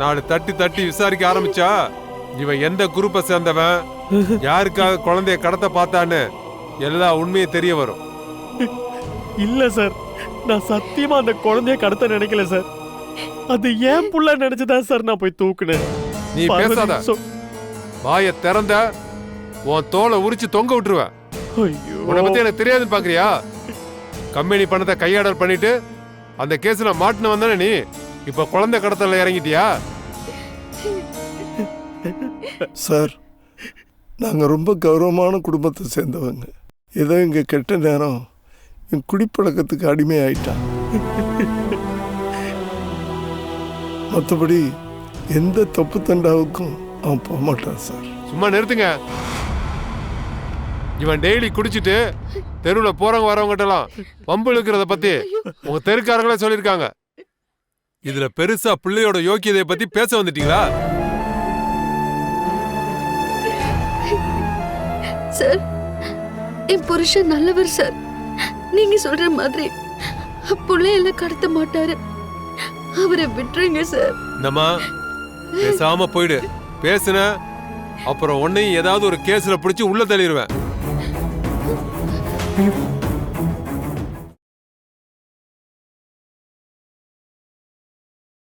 நாலு தட்டி தட்டி விசாரிக்க ஆரம்பிச்சா இவன் எந்த குரூப்பை சேர்ந்தவன் யாருக்காக குழந்தைய கடத்த பார்த்தான்னு எல்லா உண்மையும் தெரிய வரும். இல்ல சார். நான் சத்தியமா அந்த குழந்தைய கடத்த நினைக்கல சார். அது ஏன் புள்ள நினைச்சுதான் சார் நான் போய் தூக்குனேன். நீ பேசாத. வாயை திறந்த உன் தோலை உரிச்சு தொங்க விட்டுருவேன். உன்னை பத்தி எனக்கு தெரியாதுன்னு பாக்குறியா? கம்பெனி பணத்தை கையாடல் பண்ணிட்டு அந்த கேஸ்ல மாட்டின வந்தானே நீ? இப்ப குழந்தை கடத்தல இறங்கிட்டியா? சார் நாங்கள் ரொம்ப கௌரவமான குடும்பத்தை சேர்ந்தவங்க. ஏதோ இங்கே கெட்ட நேரம் என் குடிப்பழக்கத்துக்கு அடிமை ஆயிட்டான் மற்றபடி எந்த தப்பு தண்டாவுக்கும் அவன் போக மாட்டான் சார். சும்மா நிறுத்துங்க. இவன் டெய்லி குடிச்சிட்டு தெருவுல போறவங்க வரவங்கட்டலாம் வம்பு இழுக்கிறத பத்தி உங்க தெருக்காரங்களே சொல்லியிருக்காங்க. இதுல பெருசா பிள்ளையோட யோக்கியதைய பத்தி பேச வந்துட்டீங்களா? சார் என் புருஷன் நல்லவர் சார். நீங்க சொல்ற மாதிரி புள்ளையெல்லாம் கடத்த மாட்டாரு. அவரை விட்டுருங்க சார். இந்தம்மா பேசாம போயிடு. பேசுன அப்புறம் உன்னையும் ஏதாவது ஒரு கேஸ்ல பிடிச்சி உள்ள தள்ளிடுவேன்